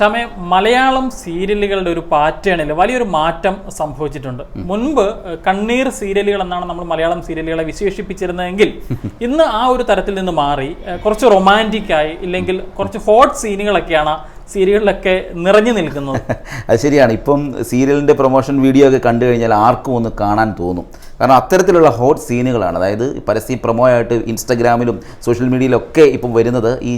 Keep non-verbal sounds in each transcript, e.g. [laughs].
ക്ഷമ മലയാളം സീരിയലുകളുടെ ഒരു പാറ്റേണിൽ വലിയൊരു മാറ്റം സംഭവിച്ചിട്ടുണ്ട്. മുൻപ് കണ്ണീർ സീരിയലുകൾ എന്നാണ് നമ്മൾ മലയാളം സീരിയലുകളെ വിശേഷിപ്പിച്ചിരുന്നതെങ്കിൽ ഇന്ന് ആ ഒരു തരത്തിൽ നിന്ന് മാറി കുറച്ച് റൊമാന്റിക് ആയി ഇല്ലെങ്കിൽ കുറച്ച് ഹോട്ട് സീനുകളൊക്കെയാണ് സീരിയലിലൊക്കെ നിറഞ്ഞു നിൽക്കുന്നത്. [laughs] അത് ശരിയാണ്. ഇപ്പം സീരിയലിന്റെ പ്രൊമോഷൻ വീഡിയോ ഒക്കെ കണ്ടു കഴിഞ്ഞാൽ ആർക്കും ഒന്ന് കാണാൻ തോന്നും. കാരണം അത്തരത്തിലുള്ള ഹോട്ട് സീനുകളാണ് അതായത് പരസ്യ പ്രൊമോ ആയിട്ട് ഇൻസ്റ്റഗ്രാമിലും സോഷ്യൽ മീഡിയയിലൊക്കെ ഇപ്പം വരുന്നത് ഈ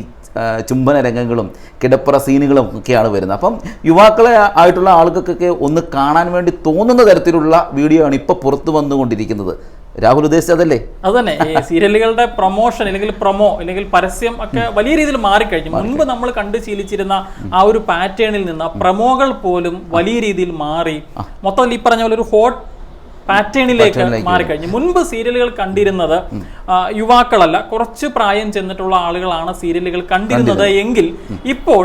ചുംബന രംഗങ്ങളും കിടപ്പുറ സീനുകളും ഒക്കെയാണ് വരുന്നത്. അപ്പം യുവാക്കളെ ആയിട്ടുള്ള ആളുകൾക്കൊക്കെ ഒന്ന് കാണാൻ വേണ്ടി തോന്നുന്ന തരത്തിലുള്ള വീഡിയോ ആണ് ഇപ്പോൾ പുറത്തു വന്നുകൊണ്ടിരിക്കുന്നത്. രാഹുൽ ഉദ്ദേശിച്ചതല്ലേ അത് തന്നെ ഈ [laughs] സീരിയലുകളുടെ പ്രൊമോഷൻ അല്ലെങ്കിൽ പ്രൊമോ അല്ലെങ്കിൽ പരസ്യം ഒക്കെ വലിയ രീതിയിൽ മാറിക്കഴിഞ്ഞു. മുൻപ് നമ്മൾ കണ്ടു ശീലിച്ചിരുന്ന ആ ഒരു പാറ്റേണിൽ നിന്ന് പ്രൊമോകൾ പോലും വലിയ രീതിയിൽ മാറി. മൊത്തം ഈ പറഞ്ഞ പോലെ ഒരു ഹോട്ട് പാറ്റേണിലേക്ക് മാറിക്കഴിഞ്ഞു. മുൻപ് സീരിയലുകൾ കണ്ടിരുന്നത് യുവാക്കളല്ല കുറച്ച് പ്രായം ചെന്നിട്ടുള്ള ആളുകളാണ് സീരിയലുകൾ കണ്ടിരുന്നത് എങ്കിൽ ഇപ്പോൾ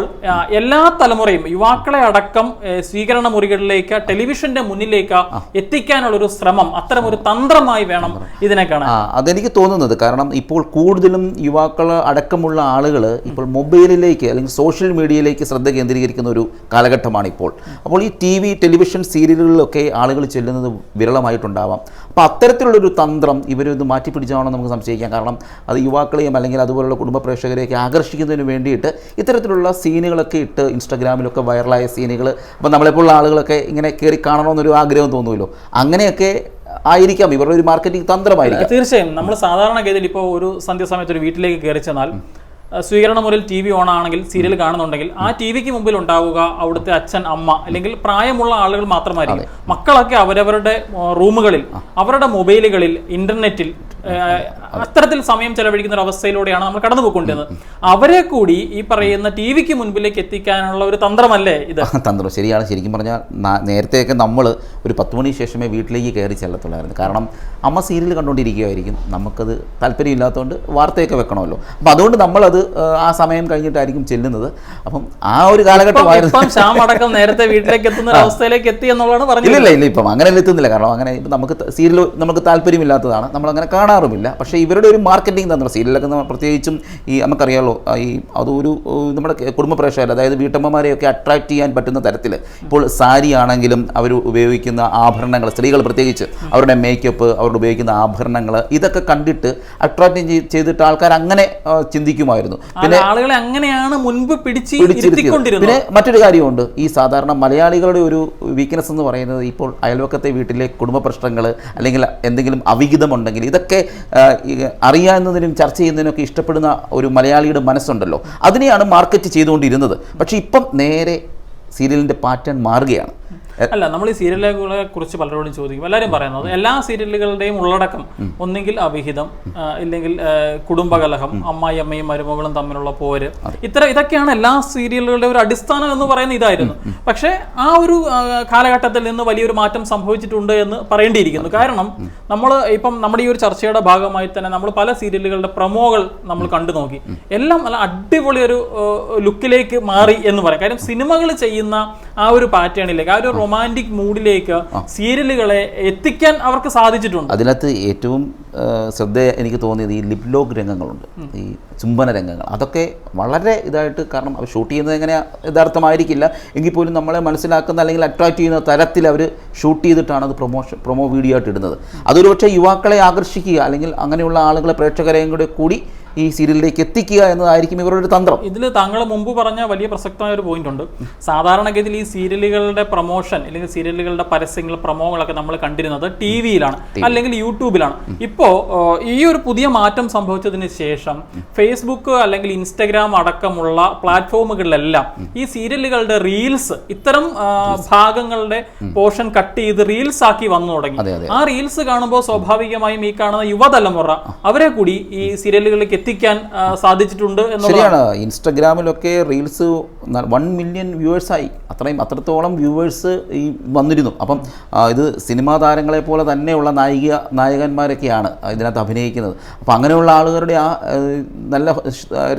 എല്ലാ തലമുറയും യുവാക്കളെ അടക്കം സ്വീകരണ മുറികളിലേക്ക് ടെലിവിഷന്റെ മുന്നിലേക്ക് എത്തിക്കാനുള്ള ഒരു ശ്രമം അത്തരം ഒരു തന്ത്രമായി വേണം ഇതിനെ കാണാൻ. അതെനിക്ക് തോന്നുന്നത്. കാരണം ഇപ്പോൾ കൂടുതലും യുവാക്കൾ അടക്കമുള്ള ആളുകൾ ഇപ്പോൾ മൊബൈലിലേക്ക് അല്ലെങ്കിൽ സോഷ്യൽ മീഡിയയിലേക്ക് ശ്രദ്ധ കേന്ദ്രീകരിക്കുന്ന ഒരു കാലഘട്ടമാണ് ഇപ്പോൾ അപ്പോൾ ഈ ടി വി ടെലിവിഷൻ സീരിയലുകളിലൊക്കെ ആളുകൾ ചെല്ലുന്നത് വിരളമായിട്ടുണ്ടാവാം അപ്പോൾ അത്തരത്തിലുള്ളൊരു തന്ത്രം ഇവരൊന്ന് മാറ്റിപ്പിടിച്ചാണോ നമുക്ക് സംശയിക്കാം. കാരണം അത് യുവാക്കളെയും അല്ലെങ്കിൽ അതുപോലുള്ള കുടുംബ പ്രേക്ഷകരെയൊക്കെ ആകർഷിക്കുന്നതിന് വേണ്ടിയിട്ട് ഇത്തരത്തിലുള്ള സീനുകളൊക്കെ ഇട്ട് ഇൻസ്റ്റാഗ്രാമിലൊക്കെ വൈറലായ സീനുകൾ അപ്പോൾ നമ്മളെപ്പോലുള്ള ആളുകളൊക്കെ ഇങ്ങനെ കയറി കാണണമെന്നൊരു ആഗ്രഹം തോന്നുമല്ലോ. അങ്ങനെയൊക്കെ ആയിരിക്കാം. ഇവരുടെ ഒരു മാർക്കറ്റിംഗ് തന്ത്രമായിരിക്കും. തീർച്ചയായും. നമ്മൾ സാധാരണഗതിയിൽ ഇപ്പോൾ ഒരു സന്ധ്യ സമയത്ത് ഒരു വീട്ടിലേക്ക് കയറി ചെന്നാൽ സ്വീകരണ മുറിയിൽ ടി വി ഓൺ ആണെങ്കിൽ സീരിയൽ കാണുന്നുണ്ടെങ്കിൽ ആ ടി വിക്ക് മുമ്പിൽ ഉണ്ടാവുക അവിടുത്തെ അച്ഛൻ അമ്മ അല്ലെങ്കിൽ പ്രായമുള്ള ആളുകൾ മാത്രമായിരിക്കും. മക്കളൊക്കെ അവരവരുടെ റൂമുകളിൽ അവരുടെ മൊബൈലുകളിൽ ഇന്റർനെറ്റിൽ അത്തരത്തിൽ സമയം ചെലവഴിക്കുന്ന ഒരു അവസ്ഥയിലൂടെയാണ് നമ്മൾ കടന്നു പോയിക്കൊണ്ടിരുന്നത്. അവരെ കൂടി ഈ പറയുന്ന ടി വിക്ക് മുൻപിലേക്ക് എത്തിക്കാനുള്ള ഒരു തന്ത്രമല്ലേ ഇത്? തന്ത്രം ശരിയാണ്. ശരിക്കും പറഞ്ഞാൽ നേരത്തെയൊക്കെ നമ്മൾ ഒരു പത്ത് മണി ശേഷമേ വീട്ടിലേക്ക് കയറി ചെല്ലത്തുള്ളായിരുന്നു. കാരണം അമ്മ സീരിയൽ കണ്ടുകൊണ്ടിരിക്കുകയായിരിക്കും. നമുക്കത് താല്പര്യമില്ലാത്തതുകൊണ്ട് വാർത്തയൊക്കെ വെക്കണമല്ലോ. അപ്പോൾ അതുകൊണ്ട് നമ്മളത് ആ, സമയം കഴിഞ്ഞിട്ടായിരിക്കും ചെല്ലുന്നത്. അപ്പം ആ ഒരു കാലഘട്ടമായിരുന്നു അടക്കം നേരത്തെ വീട്ടിലേക്ക് എത്തുന്ന അവസ്ഥയിലേക്ക് എത്തി എന്നുള്ളതാണ് പറഞ്ഞത് ഇല്ല ഇല്ല ഇപ്പം അങ്ങനെ എത്തുന്നില്ല. കാരണം അങ്ങനെ ഇപ്പം നമുക്ക് സീരിയൽ നമുക്ക് താല്പര്യമില്ലാത്തതാണ്. നമ്മളങ്ങനെ കാണാറുമില്ല. പക്ഷേ ഇവരുടെ ഒരു മാർക്കറ്റിംഗ് തന്ത്രം സീരിയലൊക്കെ പ്രത്യേകിച്ചും ഈ നമുക്കറിയാമല്ലോ ഈ അതൊരു നമ്മുടെ കുടുംബ പ്രേക്ഷകർ അതായത് വീട്ടമ്മമാരെയൊക്കെ അട്രാക്ട് ചെയ്യാൻ പറ്റുന്ന തരത്തിൽ ഇപ്പോൾ സാരി ആണെങ്കിലും അവർ ഉപയോഗിക്കുന്ന ആഭരണങ്ങൾ സ്ത്രീകൾ പ്രത്യേകിച്ച് അവരുടെ മേക്കപ്പ് അവർ ഉപയോഗിക്കുന്ന ആഭരണങ്ങൾ ഇതൊക്കെ കണ്ടിട്ട് അട്രാക്ട് ചെയ്തിട്ട് ആൾക്കാർ അങ്ങനെ ചിന്തിക്കുമായിരുന്നു. പിന്നെ ആളുകളെ അങ്ങനെയാണ് മുൻപ് പിടിച്ച് പിന്നെ മറ്റൊരു കാര്യമുണ്ട്. ഈ സാധാരണ മലയാളികളുടെ ഒരു വീക്ക്നെസ് എന്ന് പറയുന്നത് ഇപ്പോൾ അയൽവക്കത്തെ വീട്ടിലെ കുടുംബ പ്രശ്നങ്ങൾ അല്ലെങ്കിൽ എന്തെങ്കിലും അവിഹിതമുണ്ടെങ്കിൽ ഇതൊക്കെ അറിയാവുന്നതിനും ചർച്ച ചെയ്യുന്നതിനൊക്കെ ഇഷ്ടപ്പെടുന്ന ഒരു മലയാളിയുടെ മനസ്സുണ്ടല്ലോ. അതിനെയാണ് മാർക്കറ്റ് ചെയ്തുകൊണ്ടിരുന്നത്. പക്ഷേ ഇപ്പം നേരെ സീരിയലിന്റെ പാറ്റേൺ മാറുകയാണ്. അല്ല നമ്മൾ ഈ സീരിയലുകളെ കുറിച്ച് പലരോടും ചോദിക്കും. എല്ലാവരും പറയുന്നത് എല്ലാ സീരിയലുകളുടെയും ഉള്ളടക്കം ഒന്നെങ്കിൽ അവിഹിതം ഇല്ലെങ്കിൽ കുടുംബകലഹം അമ്മായി അമ്മയും മരുമകളും തമ്മിലുള്ള പോര്. ഇത്തരം ഇതൊക്കെയാണ് എല്ലാ സീരിയലുകളുടെ ഒരു അടിസ്ഥാനം എന്ന് പറയുന്ന ഇതായിരുന്നു. പക്ഷേ ആ ഒരു കാലഘട്ടത്തിൽ നിന്ന് വലിയൊരു മാറ്റം സംഭവിച്ചിട്ടുണ്ട് എന്ന് പറയേണ്ടിയിരിക്കുന്നു. കാരണം നമ്മൾ ഇപ്പം നമ്മുടെ ഈ ഒരു ചർച്ചയുടെ ഭാഗമായി തന്നെ നമ്മൾ പല സീരിയലുകളുടെ പ്രമോകൾ നമ്മൾ കണ്ടു നോക്കി. എല്ലാം നല്ല അടിപൊളി ഒരു ലുക്കിലേക്ക് മാറി എന്ന് പറയാം. കാര്യം സിനിമകൾ ചെയ്യുന്ന ആ ഒരു പാറ്റേണിലേക്ക് ഒരു റൊമാന്റിക് മൂഡിലേക്ക് സീരിയലുകളെ എത്തിക്കാൻ അവർക്ക് സാധിച്ചിട്ടുണ്ട്. അതിനകത്ത് ഏറ്റവും ശ്രദ്ധ എനിക്ക് തോന്നിയത് ഈ ലിപ് ലോക്ക് രംഗങ്ങളുണ്ട്. ഈ ചുംബന രംഗങ്ങൾ. അതൊക്കെ വളരെ ഇതായിട്ട് കാരണം അവർ ഷൂട്ട് ചെയ്യുന്നത് എങ്ങനെ യഥാർത്ഥമായിരിക്കില്ല. എങ്കിൽ പോലും നമ്മളെ മനസ്സിലാക്കുന്ന അല്ലെങ്കിൽ അട്രാക്റ്റ് ചെയ്യുന്ന തരത്തിൽ അവർ ഷൂട്ട് ചെയ്തിട്ടാണ് അത് പ്രൊമോഷൻ പ്രൊമോ വീഡിയോ ആയിട്ട് ഇടുന്നത്. അതൊരു പക്ഷേ യുവാക്കളെ ആകർഷിക്കുക അല്ലെങ്കിൽ അങ്ങനെയുള്ള ആളുകളെ പ്രേക്ഷകരെയും കൂടെ കൂടി ഈ സീരിയലിലേക്ക് എത്തിക്കുക എന്നതായിരിക്കും ഇവരുടെ ഒരു തന്ത്രം. ഇതിൽ താങ്കൾ മുമ്പ് പറഞ്ഞ വലിയ പ്രസക്തമായ ഒരു പോയിന്റ് ഉണ്ട്. സാധാരണഗതിയിൽ ഈ സീരിയലുകളുടെ പ്രൊമോഷൻ അല്ലെങ്കിൽ സീരിയലുകളുടെ പരസ്യങ്ങൾ പ്രൊമോകളൊക്കെ നമ്മൾ കണ്ടിരുന്നത് ടി വിയിലാണ്. അല്ലെങ്കിൽ യൂട്യൂബിലാണ്. ഇപ്പോൾ ഈ ഒരു പുതിയ മാറ്റം സംഭവിച്ചതിന് ശേഷം ഫേസ്ബുക്ക് അല്ലെങ്കിൽ ഇൻസ്റ്റഗ്രാം അടക്കമുള്ള പ്ലാറ്റ്ഫോമുകളിലെല്ലാം ഈ സീരിയലുകളുടെ റീൽസ് ഇത്തരം ഭാഗങ്ങളുടെ പോർഷൻ കട്ട് ചെയ്ത് റീൽസ് ആക്കി വന്നു തുടങ്ങി. ആ റീൽസ് കാണുമ്പോൾ സ്വാഭാവികമായും ഈ കാണുന്ന യുവതലമുറ അവരെ കൂടി ഈ സീരിയലുകളിലേക്ക് എത്തിക്കാൻ സാധിച്ചിട്ടുണ്ട് ശരിയാണ്. ഇൻസ്റ്റഗ്രാമിലൊക്കെ റീൽസ് വൺ മില്യൺ വ്യൂവേഴ്സായി അത്രയും അത്രത്തോളം വ്യൂവേഴ്സ് ഈ വന്നിരുന്നു. അപ്പം ഇത് സിനിമാ താരങ്ങളെ പോലെ തന്നെയുള്ള നായിക നായകന്മാരൊക്കെയാണ് ഇതിനകത്ത് അഭിനയിക്കുന്നത്. അപ്പം അങ്ങനെയുള്ള ആളുകളുടെ ആ നല്ല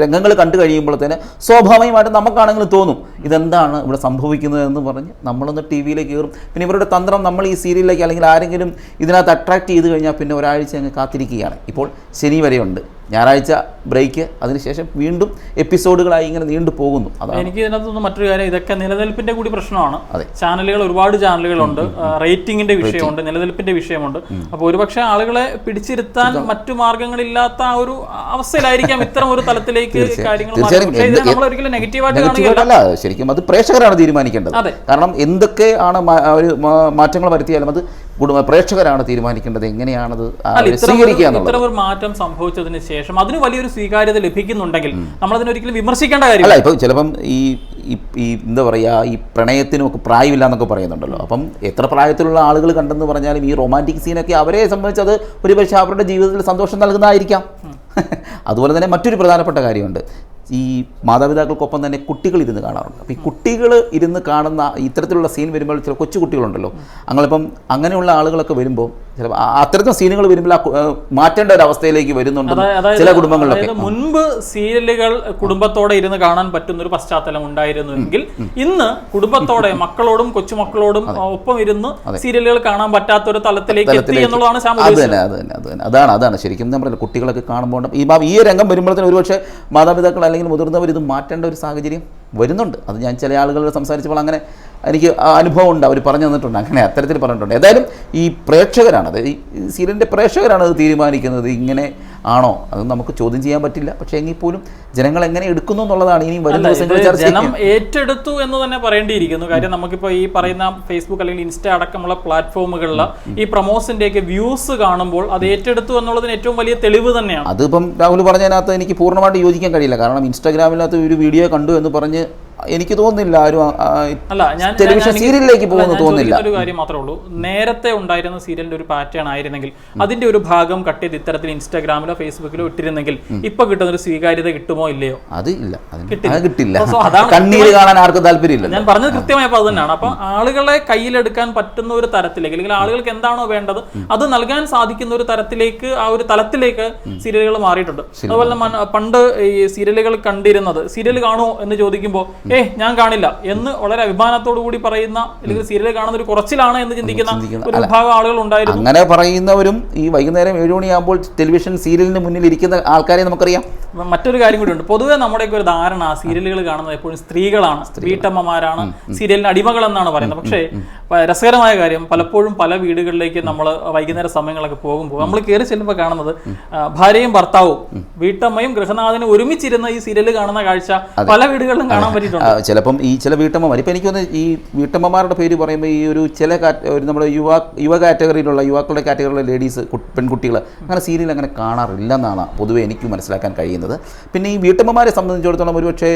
രംഗങ്ങൾ കണ്ടു കഴിയുമ്പോഴത്തേന് സ്വാഭാവികമായിട്ട് നമുക്കാണെങ്കിലും തോന്നും ഇതെന്താണ് ഇവിടെ സംഭവിക്കുന്നത് എന്ന് പറഞ്ഞ് നമ്മളൊന്ന് ടി വിയിലേക്ക് കയറും. പിന്നെ ഇവരുടെ തന്ത്രം നമ്മൾ ഈ സീരിയലിലേക്ക് അല്ലെങ്കിൽ ആരെങ്കിലും ഇതിനകത്ത് അട്രാക്ട് ചെയ്ത് കഴിഞ്ഞാൽ പിന്നെ ഒരാഴ്ച അങ്ങ് കാത്തിരിക്കുകയാണ്. ഇപ്പോൾ ശനി വരെയുണ്ട്. ഞായറാഴ്ച ബ്രേക്ക് അതിനുശേഷം വീണ്ടും എപ്പിസോഡുകളായി ഇങ്ങനെ നീണ്ടു പോകുന്നു. അതാണ് എനിക്ക് ഇതിനകത്തൊന്നും മറ്റൊരു കാര്യം ഇതൊക്കെ നിലനിൽപ്പിന്റെ കൂടി പ്രശ്നമാണ്. അതെ. ചാനലുകൾ ഒരുപാട് ചാനലുകളുണ്ട്. റേറ്റിംഗിന്റെ വിഷയമുണ്ട് നിലനിൽപ്പിന്റെ വിഷയമുണ്ട്. അപ്പോൾ ഒരുപക്ഷെ ആളുകളെ പിടിച്ചിരുത്താൻ മറ്റു മാർഗങ്ങളില്ലാത്ത ആ ഒരു അവസ്ഥയിലായിരിക്കാം ഇത്തരം ഒരു തലത്തിലേക്ക് കാര്യങ്ങൾ നമ്മൾ ഒരിക്കലും നെഗറ്റീവായിട്ട് ശരിക്കും അത് പ്രേക്ഷകരാണ് തീരുമാനിക്കേണ്ടത്. കാരണം എന്തൊക്കെയാണ് ഒരു മാറ്റങ്ങൾ വരുത്തിയാലും അത് കുടുംബ പ്രേക്ഷകരാണ് തീരുമാനിക്കേണ്ടത് എങ്ങനെയാണത് ഇത്തരം സ്വീകരിക്കുക ഇത്തരം ഒരു മാറ്റം സംഭവിച്ചതിന് ശേഷം അതിന് വലിയൊരു സ്വീകാര്യത ലഭിക്കുന്നുണ്ടെങ്കിൽ നമ്മൾ അതിനൊരിക്കലും വിമർശിക്കേണ്ട കാര്യം അല്ല ഇപ്പോൾ ചിലപ്പം ഈ ഈ- ഈ എന്താ പറയുക ഈ പ്രണയത്തിനൊക്കെ പ്രായമില്ല എന്നൊക്കെ പറയുന്നുണ്ടല്ലോ. അപ്പം എത്ര പ്രായത്തിലുള്ള ആളുകൾ കണ്ടെന്ന് പറഞ്ഞാലും ഈ റൊമാന്റിക് സീനൊക്കെ അവരെ സംബന്ധിച്ച് അത് ഒരുപക്ഷെ അവരുടെ ജീവിതത്തിൽ സന്തോഷം നൽകുന്നതായിരിക്കാം. [laughs] അതുപോലെ തന്നെ മറ്റൊരു പ്രധാനപ്പെട്ട കാര്യമുണ്ട്. ഈ മാതാപിതാക്കൾക്കൊപ്പം തന്നെ കുട്ടികൾ ഇരുന്ന് കാണാറുണ്ട്. അപ്പോൾ ഈ കുട്ടികൾ ഇരുന്ന് കാണുന്ന ഇത്തരത്തിലുള്ള സീൻ വരുമ്പോൾ ചില കൊച്ചു കുട്ടികളുണ്ടല്ലോ ഇപ്പം അങ്ങനെയുള്ള ആളുകളൊക്കെ വരുമ്പോൾ ചിലപ്പോൾ അത്തരത്തിൽ സീനുകൾ വരുമ്പോൾ മാറ്റേണ്ട ഒരു അവസ്ഥയിലേക്ക് വരുന്നുണ്ട് ചില കുടുംബങ്ങളിലൊക്കെ. മുൻപ് സീരിയലുകൾ കുടുംബത്തോടെ ഇരുന്ന് കാണാൻ പറ്റുന്ന ഒരു പശ്ചാത്തലം ഉണ്ടായിരുന്നുവെങ്കിൽ ഇന്ന് കുടുംബത്തോടെ മക്കളോടും കൊച്ചുമക്കളോടും ഒപ്പം ഇരുന്ന് സീരിയലുകൾ കാണാൻ പറ്റാത്ത ഒരു തലത്തിലേക്ക് എത്തി എന്നുള്ളതാണ് അത് തന്നെ അത് തന്നെ അത് തന്നെ. അതാണ് അതാണ്. ശരിക്കും നമ്മൾ കുട്ടികളൊക്കെ കാണുമ്പോൾ ഈ ഈ രംഗം വരുമ്പോഴത്തേനും ഒരുപക്ഷെ മാതാപിതാക്കൾ അല്ലെങ്കിൽ മുതിർന്നവർ ഇത് മാറ്റേണ്ട ഒരു സാഹചര്യം വരുന്നുണ്ട്. അത് ഞാൻ ചില ആളുകളോട് സംസാരിച്ചപ്പോൾ അങ്ങനെ എനിക്ക് ആ അനുഭവം ഉണ്ട് അവർ പറഞ്ഞു തന്നിട്ടുണ്ട്. അങ്ങനെ അത്തരത്തിൽ പറഞ്ഞിട്ടുണ്ട്. ഏതായാലും ഈ പ്രേക്ഷകരാണ് അതായത് ഈ സീരിയലിന്റെ പ്രേക്ഷകരാണ് അത് തീരുമാനിക്കുന്നത്. ഇങ്ങനെ ആണോ? അത് നമുക്ക് ചോദ്യം ചെയ്യാൻ പറ്റില്ല. പക്ഷേ എങ്കിൽ പോലും ജനങ്ങൾ എങ്ങനെ എടുക്കുന്നു എന്നുള്ളതാണ് ഇനി വരും അല്ല, ദിവസങ്ങളിൽ ജനം ഏറ്റെടുത്തു എന്ന് തന്നെ പറയേണ്ടിയിരിക്കുന്നു. കാര്യം നമുക്കിപ്പോൾ ഈ പറയുന്ന ഫേസ്ബുക്ക് അല്ലെങ്കിൽ ഇൻസ്റ്റ അടക്കമുള്ള പ്ലാറ്റ്ഫോമുകളിൽ ഈ പ്രൊമോസിന്റെയൊക്കെ വ്യൂസ് കാണുമ്പോൾ അത് ഏറ്റെടുത്തു എന്നുള്ളതിന് ഏറ്റവും വലിയ തെളിവ് തന്നെയാണ്. അതിപ്പം രാഹുൽ പറഞ്ഞതിനകത്ത് എനിക്ക് പൂർണമായിട്ട് യോജിക്കാൻ കഴിയില്ല. കാരണം ഇൻസ്റ്റാഗ്രാമിനകത്ത് ഒരു വീഡിയോ കണ്ടു എന്ന് പറഞ്ഞ് എനിക്ക് തോന്നുന്നില്ല ആരും അല്ല ഞാൻ ടെലിവിഷൻ സീരിയലിലേക്ക് പോകുന്നു തോന്നുന്നില്ല. ഒരു കാര്യം മാത്രമേ ഉള്ളൂ. നേരത്തെ ഉണ്ടായിരുന്ന സീരിയലിന്റെ ഒരു പാറ്റേൺ ആയിരുന്നെങ്കിൽ അതിന്റെ ഒരു ഭാഗം കട്ട് ചെയ്ത് ഇത്തരത്തിൽ ഇൻസ്റ്റാഗ്രാമിലോ ഫേസ്ബുക്കിലോ ഇട്ടിരുന്നെങ്കിൽ ഇപ്പൊ കിട്ടുന്ന ഒരു സ്വീകാര്യത കിട്ടുമോ ഇല്ലയോ? അത് ഇല്ല. കിട്ടില്ല. കണ്ണീര് കാണാൻ ആർക്കും താല്പര്യമില്ല ഞാൻ പറഞ്ഞത് കൃത്യമായപ്പോൾ അത് തന്നെയാണ് അപ്പൊ ആളുകളെ കയ്യിലെടുക്കാൻ പറ്റുന്ന ഒരു തരത്തിലേക്ക് അല്ലെങ്കിൽ ആളുകൾക്ക് എന്താണോ വേണ്ടത് അത് നൽകാൻ സാധിക്കുന്ന ഒരു തരത്തിലേക്ക് ആ ഒരു തലത്തിലേക്ക് സീരിയലുകൾ മാറിയിട്ടുണ്ട്. അതുപോലെ പണ്ട് ഈ സീരിയലുകൾ കണ്ടിരുന്നത് സീരിയൽ കാണുമോ എന്ന് ചോദിക്കുമ്പോൾ ഏ ഞാൻ കാണില്ല. എന്ന് വളരെ അഭിമാനത്തോടു കൂടി പറയുന്ന അല്ലെങ്കിൽ സീരിയൽ കാണുന്ന ഒരു കുറച്ചിലാണ് എന്ന് ചിന്തിക്കുന്ന ഒരു വിഭാഗം ആളുകൾ ഉണ്ടായിരുന്നു. അങ്ങനെ പറയുന്നവരും ഈ വൈകുന്നേരം ഏഴു മണിയാകുമ്പോൾ ടെലിവിഷൻ സീരിയലിന് മുന്നിൽ ഇരിക്കുന്ന ആൾക്കാരെ നമുക്കറിയാം. മറ്റൊരു കാര്യം കൂടി ഉണ്ട്. പൊതുവെ നമ്മുടെയൊക്കെ ഒരു ധാരണ സീരിയലുകൾ കാണുന്നത് എപ്പോഴും സ്ത്രീകളാണ്. വീട്ടമ്മമാരാണ്. സീരിയലിന് അടിമകൾ എന്നാണ് പറയുന്നത്. പക്ഷേ രസകരമായ കാര്യം പലപ്പോഴും പല വീടുകളിലേക്ക് നമ്മൾ വൈകുന്നേര സമയങ്ങളൊക്കെ പോകുമ്പോൾ നമ്മൾ കയറി ചെല്ലുമ്പോൾ കാണുന്നത് ഭാര്യയും ഭർത്താവും വീട്ടമ്മയും ഗൃഹനാഥനും ഒരുമിച്ചിരുന്ന ഈ സീരിയൽ കാണുന്ന കാഴ്ച പല വീടുകളിലും കാണാൻ പറ്റിയിട്ടുണ്ട്. ചിലപ്പം ഈ ചില വീട്ടമ്മമാർ ഇപ്പം എനിക്കൊന്ന് ഈ വീട്ടമ്മമാരുടെ പേര് പറയുമ്പോൾ ഈ ഒരു ചില കാറ്റ ഒരു നമ്മുടെ യുവ യുവ കാറ്റഗറിയിലുള്ള യുവാക്കളുടെ കാറ്റഗറിയിലുള്ള ലേഡീസ് പെൺകുട്ടികൾ അങ്ങനെ സീരിയൽ അങ്ങനെ കാണാറില്ല എന്നാണ് പൊതുവേ എനിക്ക് മനസ്സിലാക്കാൻ കഴിയുന്നത്. പിന്നെ ഈ വീട്ടമ്മമാരെ സംബന്ധിച്ചിടത്തോളം ഒരുപക്ഷെ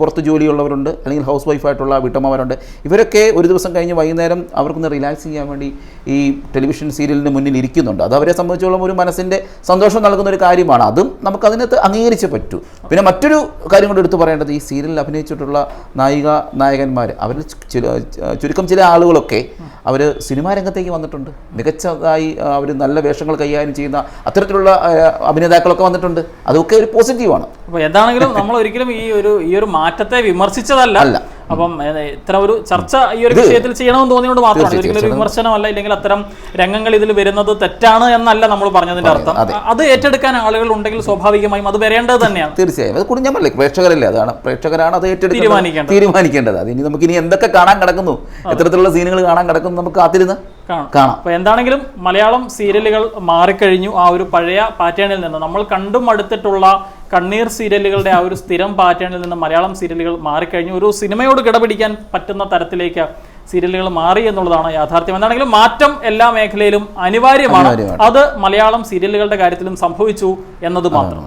പുറത്ത് ജോലിയുള്ളവരുണ്ട് അല്ലെങ്കിൽ ഹൗസ് വൈഫായിട്ടുള്ള വീട്ടമ്മമാരുണ്ട്. ഇവരൊക്കെ ഒരു ദിവസം കഴിഞ്ഞ് വൈകുന്നേരം അവർക്കൊന്ന് റിലാക്സ് ചെയ്യാൻ വേണ്ടി ഈ ടെലിവിഷൻ സീരിയലിന് മുന്നിൽ ഇരിക്കുന്നുണ്ട്. അത് അവരെ സംബന്ധിച്ചോളം ഒരു മനസ്സിന്റെ സന്തോഷം നൽകുന്ന ഒരു കാര്യമാണ്. അതും നമുക്ക് അതിനകത്ത് അംഗീകരിച്ചേ പറ്റൂ. പിന്നെ മറ്റൊരു കാര്യം കൂടി എടുത്തു പറയേണ്ടത് ഈ സീരിയലിൽ അഭിനയിച്ചിട്ടുള്ള നായിക നായകന്മാർ അവരിൽ ചുരുക്കം ചില ആളുകളൊക്കെ അവർ സിനിമാ രംഗത്തേക്ക് വന്നിട്ടുണ്ട്. മികച്ചതായി അവർ നല്ല വേഷങ്ങൾ കൈകാര്യം ചെയ്യുന്ന അത്തരത്തിലുള്ള അഭിനേതാക്കളൊക്കെ വന്നിട്ടുണ്ട്. അതൊക്കെ ഒരു പോസിറ്റീവാണ്. അപ്പോൾ എന്താണെങ്കിലും നമ്മൾ ഒരിക്കലും ഈ ഒരു ഈ ഒരു മാറ്റത്തെ വിമർശിച്ചതല്ല. അല്ല. അപ്പം ഇത്ര ഒരു ചർച്ച ഈ ഒരു വിഷയത്തിൽ ചെയ്യണമെന്ന് തോന്നിയോണ്ട് മാത്രമാണ്. ഒരിക്കലും ഒരു വിമർശനമല്ല ഇല്ലെങ്കിൽ അത്തരം രംഗങ്ങൾ ഇതിൽ വരുന്നത് തെറ്റാണ് എന്നല്ല നമ്മൾ പറഞ്ഞതിന്റെ അർത്ഥം. അത്. ഏറ്റെടുക്കാൻ ആളുകൾ ഉണ്ടെങ്കിൽ സ്വാഭാവികമായും അത് വരേണ്ടത് തന്നെയാണ്. തീർച്ചയായും. അത് കുടുംബമല്ലേ പ്രേക്ഷകരല്ലേ? അതാണ്. പ്രേക്ഷകരാണ് അത് ഏറ്റെടുത്ത് തീരുമാനിക്കേണ്ടത്. തീരുമാനിക്കേണ്ടത്. അത് ഇനി നമുക്ക് ഇനി എന്തൊക്കെ കാണാൻ കിടക്കുന്നു? എത്തരത്തിലുള്ള സീനുകൾ കാണാൻ കിടക്കുന്നു നമുക്ക് കാത്തിരുന്ന് കാണാം. കാണാം. അപ്പൊ എന്താണെങ്കിലും മലയാളം സീരിയലുകൾ മാറിക്കഴിഞ്ഞു ആ ഒരു പഴയ പാറ്റേണിൽ നിന്ന്. നമ്മൾ കണ്ടും അടുത്തിട്ടുള്ള കണ്ണീർ സീരിയലുകളുടെ ആ ഒരു സ്ഥിരം പാറ്റേണിൽ നിന്ന് മലയാളം സീരിയലുകൾ മാറിക്കഴിഞ്ഞു. ഒരു സിനിമയോട് കിടപിടിക്കാൻ പറ്റുന്ന തരത്തിലേക്ക് സീരിയലുകൾ മാറി എന്നുള്ളതാണ് യാഥാർത്ഥ്യം. എന്താണെങ്കിലും മാറ്റം എല്ലാ മേഖലയിലും അനിവാര്യമാണ്. അത് മലയാളം സീരിയലുകളുടെ കാര്യത്തിലും സംഭവിച്ചു എന്നത് മാത്രം.